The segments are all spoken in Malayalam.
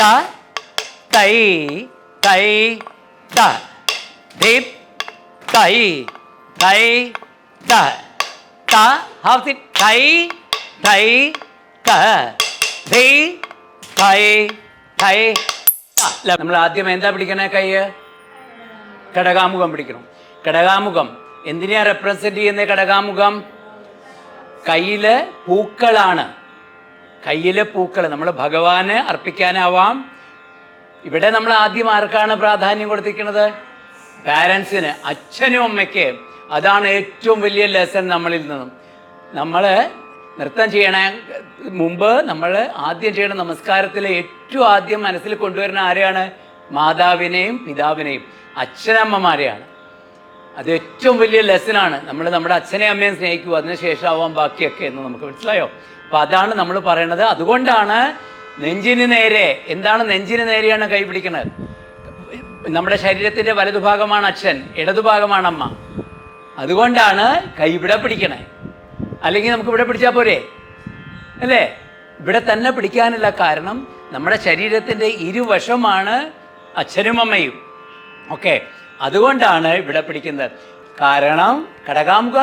ത തൈ ത ദീപ് തൈ തൈ ത. ത ഹാഫ് സിറ്റ് തൈ തൈ ത. ദീ തൈ തൈ നമ്മൾ ആദ്യം എന്താ പിടിക്കണേ കയ്യ് കടകാമുഖം പിടിക്കണം. കടകാമുഖം എന്തിനെയാ റെപ്രസെന്റ് ചെയ്യുന്നത് കടകാമുഖം കയ്യിൽ പൂക്കളാണ്. കയ്യിലെ പൂക്കൾ നമ്മൾ ഭഗവാന് അർപ്പിക്കാനാവാം. ഇവിടെ നമ്മൾ ആദ്യം ആർക്കാണ് പ്രാധാന്യം കൊടുത്തിരിക്കുന്നത്? പാരൻസിന് അച്ഛനും അമ്മയ്ക്ക്. അതാണ് ഏറ്റവും വലിയ ലെസൺ നമ്മളിൽ നിന്നും. നമ്മൾ നൃത്തം ചെയ്യണ മുമ്പ് നമ്മൾ ആദ്യം ചെയ്യണ നമസ്കാരത്തിൽ ഏറ്റവും ആദ്യം മനസ്സിൽ കൊണ്ടുവരുന്ന ആരെയാണ്? മാതാവിനെയും പിതാവിനെയും. അച്ഛനമ്മമാരെയാണ്. അത് ഏറ്റവും വലിയ ലെസനാണ് നമ്മൾ നമ്മുടെ അച്ഛനെ അമ്മയെ സ്നേഹിക്കുക അതിനുശേഷം ആവാം ബാക്കിയൊക്കെ എന്ന് നമുക്ക് മനസ്സിലായോ? അപ്പൊ അതാണ് നമ്മൾ പറയണത്. അതുകൊണ്ടാണ് നെഞ്ചിന് നേരെ എന്താണ് നെഞ്ചിന് നേരെയാണ് കൈ പിടിക്കുന്നത് നമ്മുടെ ശരീരത്തിന്റെ വലതുഭാഗമാണ് അച്ഛൻ ഇടതുഭാഗമാണ് അമ്മ. അതുകൊണ്ടാണ് കൈ ഇവിടെ പിടിക്കണേ. അല്ലെങ്കിൽ നമുക്ക് ഇവിടെ പിടിച്ചാൽ പോരെ? അല്ലേ? ഇവിടെ തന്നെ പിടിക്കാനുള്ള കാരണം നമ്മുടെ ശരീരത്തിന്റെ ഇരുവശമാണ് അച്ഛനും അമ്മയും. ഓക്കെ? അതുകൊണ്ടാണ് ഇവിടെ പിടിക്കുന്നത്. കാരണം കടകാമുക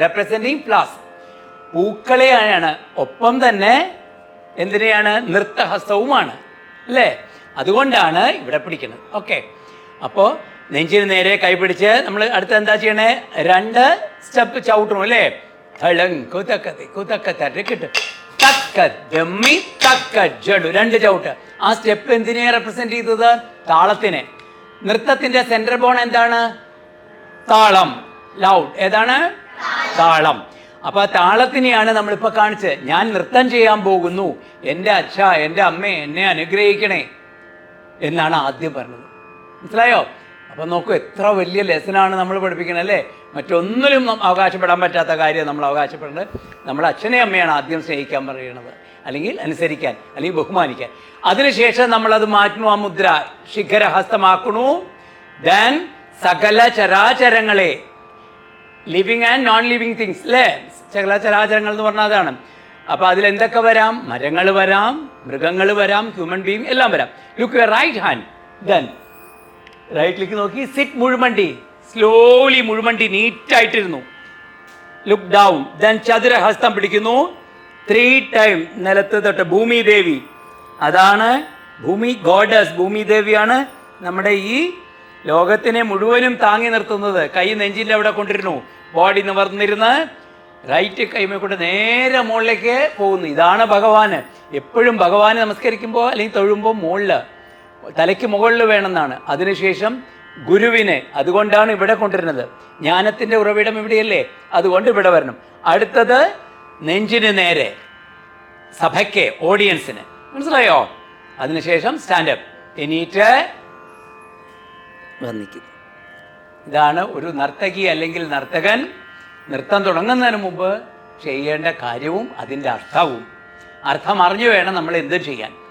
റെപ്രസെന്റിങ് പ്ലാസ് പൂക്കളെയാണ് ഒപ്പം തന്നെ എന്തിനെയാണ്? നൃത്തഹസ്തവുമാണ്. അല്ലേ? അതുകൊണ്ടാണ് ഇവിടെ പിടിക്കുന്നത്. ഓക്കെ അപ്പോൾ നെഞ്ചിന് നേരെ കൈപിടിച്ച് നമ്മൾ അടുത്ത എന്താ ചെയ്യണേ? രണ്ട് സ്റ്റെപ്പ് ചവിട്ടണം അല്ലേ? തളങ് കുതക്കത്തി കുതക്കത്തെ കിട്ടും തക്ക രണ്ട് ചവിട്ട്. ആ സ്റ്റെപ്പ് എന്തിനെ റെപ്രസെന്റ് ചെയ്തത്? താളത്തിനെ. നൃത്തത്തിന്റെ സെന്റർ ബോൺ എന്താണ്? താളം. ലൗഡ് ഏതാണ്? താളം. അപ്പൊ താളത്തിനെയാണ് നമ്മളിപ്പോ കാണിച്ചത്. ഞാൻ നൃത്തം ചെയ്യാൻ പോകുന്നു. എന്റെ അച്ഛ എന്റെ അമ്മ എന്നെ അനുഗ്രഹിക്കണേ എന്നാണ് ആദ്യം പറഞ്ഞത്. മനസ്സിലായോ? അപ്പൊ നോക്കൂ എത്ര വലിയ ലെസനാണ് നമ്മൾ പഠിപ്പിക്കുന്നത് അല്ലേ? മറ്റൊന്നിലും അവകാശപ്പെടാൻ പറ്റാത്ത കാര്യം നമ്മൾ അവകാശപ്പെടുന്നത് നമ്മുടെ അച്ഛനെ അമ്മയാണ് ആദ്യം സ്നേഹിക്കാൻ പറയുന്നത് അല്ലെങ്കിൽ അനുസരിക്കാൻ അല്ലെങ്കിൽ ബഹുമാനിക്കാൻ. അതിനുശേഷം നമ്മളത് മാറ്റുന്നു ആ മുദ്ര ശിഖരഹസ്തമാക്കണു ദെൻ സകല ചരാചരങ്ങളെ living and non living things അല്ലേ സകല ചരാചരങ്ങൾ എന്ന് പറഞ്ഞാൽ അതാണ്. അപ്പൊ അതിൽ എന്തൊക്കെ വരാം? മരങ്ങൾ വരാം മൃഗങ്ങൾ വരാം ഹ്യൂമൻ ബീങ് എല്ലാം വരാം. Look your right hand then റൈറ്റിലേക്ക് നോക്കി സിറ്റ് മുഴുമണ്ടി. സ്ലോലി മുഴുമണ്ടി നീറ്റായിട്ടിരുന്നു. ലുക്ക് ഡൗൺ ദെൻ ചതുരഹസ്തം പിടിക്കുന്നു. ത്രീ ടൈം നിലത്ത് തൊട്ട് ഭൂമി ദേവി അതാണ് ഭൂമി ഗോഡസ്. ഭൂമി ദേവിയാണ് നമ്മുടെ ഈ ലോകത്തിനെ മുഴുവനും താങ്ങി നിർത്തുന്നത്. കൈ നെഞ്ചിന്റെ അവിടെ കൊണ്ടിരുന്നു. ബോഡി നിവർന്നിരുന്ന് റൈറ്റ് കൈമേ കൊണ്ട് നേരെ മുകളിലേക്ക് പോകുന്നു. ഇതാണ് ഭഗവാന്. എപ്പോഴും ഭഗവാനെ നമസ്കരിക്കുമ്പോൾ അല്ലെങ്കിൽ തൊഴുമ്പോൾ മുകളിൽ തലയ്ക്ക് മുകളിൽ വേണമെന്നാണ്. അതിനുശേഷം ഗുരുവിനെ അതുകൊണ്ടാണ് ഇവിടെ കൊണ്ടുവരുന്നത്. ജ്ഞാനത്തിന്റെ ഉറവിടം ഇവിടെയല്ലേ? അതുകൊണ്ട് ഇവിടെ വരണം. അടുത്തത് നെഞ്ചിന് നേരെ സഭയ്ക്ക് ഓഡിയൻസിന്. മനസ്സിലായോ? അതിനുശേഷം സ്റ്റാൻഡപ്പ് എണീറ്റ് വന്നിക്കുന്നു ഇതാണ് ഒരു നർത്തകി അല്ലെങ്കിൽ നർത്തകൻ നൃത്തം തുടങ്ങുന്നതിന് മുമ്പ് ചെയ്യേണ്ട കാര്യവും അതിന്റെ അർത്ഥവും. അർത്ഥം അറിഞ്ഞു വേണം നമ്മൾ എന്ത് ചെയ്യാൻ.